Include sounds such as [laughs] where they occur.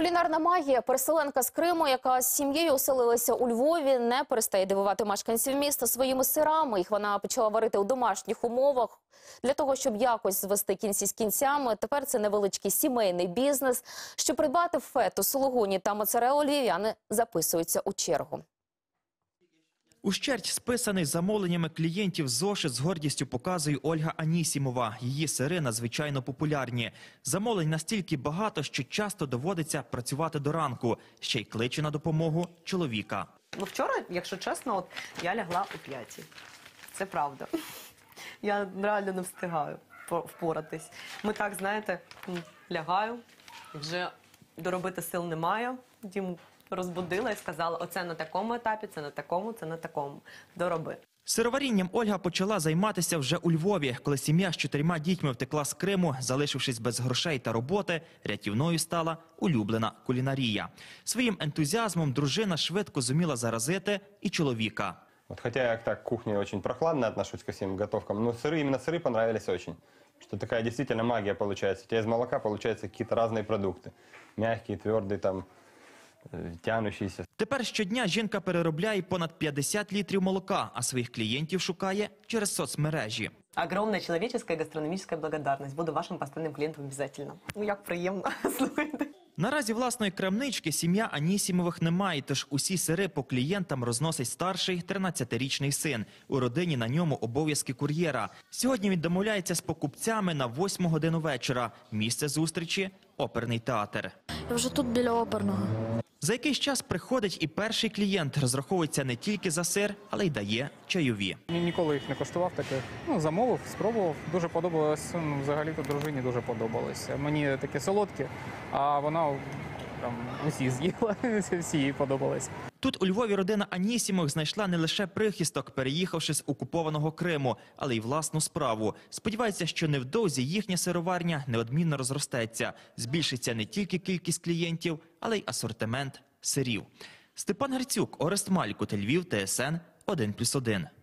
Кулінарна магія, переселенка з Криму, яка з сім'єю оселилася у Львові, не перестає дивувати мешканців міста своїми сирами. Їх вона почала варити у домашніх умовах. Для того, щоб якось звести кінці з кінцями, тепер це невеличкий сімейний бізнес. Щоб придбати фету, сулугуні та моцарелу львів'яни записуються у чергу. Ущерть списаний замовленнями клієнтів зошит з гордістю показує Ольга Анісімова. Її сири надзвичайно популярні. Замовлень настільки багато, що часто доводиться працювати до ранку. Ще й кличе на допомогу чоловіка. Ну, вчора, якщо чесно, от я лягла о п'ятій. Це правда. Я реально не встигаю по- впоратись. Ми так, знаєте, лягаю, вже доробити сил немає. Дім розбудила і сказала: оце на такому етапі, це на такому, це на такому. Дороби. Сироварінням Ольга почала займатися вже у Львові. Коли сім'я з чотирма дітьми втекла з Криму, залишившись без грошей та роботи, рятівною стала улюблена кулінарія. Своїм ентузіазмом дружина швидко зуміла заразити і чоловіка. Вот хотя я так к кухне очень прохладно отношусь ко всем готовкам, но сыры, именно сыры понравились очень. Что такая действительно магия получается. У тебя из молока получаются какие-то разные продукты. Мягкие, твердые, там, тянущиеся. Тепер щодня жінка переробляє понад 50 літрів молока, а своїх клієнтів шукає через соцмережі. Огромная человеческая гастрономическая благодарность. Буду вашим постоянным клиентом обязательно. Ну, як приємно. [laughs] Слухайте. Наразі власної крамнички сім'я Анісімових не має, тож усі сири по клієнтам розносить старший 13-річний син. У родині на ньому обов'язки кур'єра. Сьогодні він домовляється з покупцями на 8 годину вечора. Місце зустрічі – оперний театр. Я вже тут біля оперного. За якийсь час приходить і перший клієнт. Розраховується не тільки за сир, але й дає чайові. Ні- Ніколи їх не коштував таке. Ну, замовив, спробував. Дуже подобалось. Ну, взагалі то дружині дуже подобалося. Мені таке солодке, а вона там усі з'їла, [laughs] всі їй подобалось. Тут у Львові родина Анісімових знайшла не лише прихисток, переїхавши з окупованого Криму, але й власну справу. Сподівається, що невдовзі їхня сироварня неодмінно розростеться. Збільшиться не тільки кількість клієнтів, але й асортимент сирів. Степан Грицюк, Орест Малькут, Львів, ТСН 1+,1.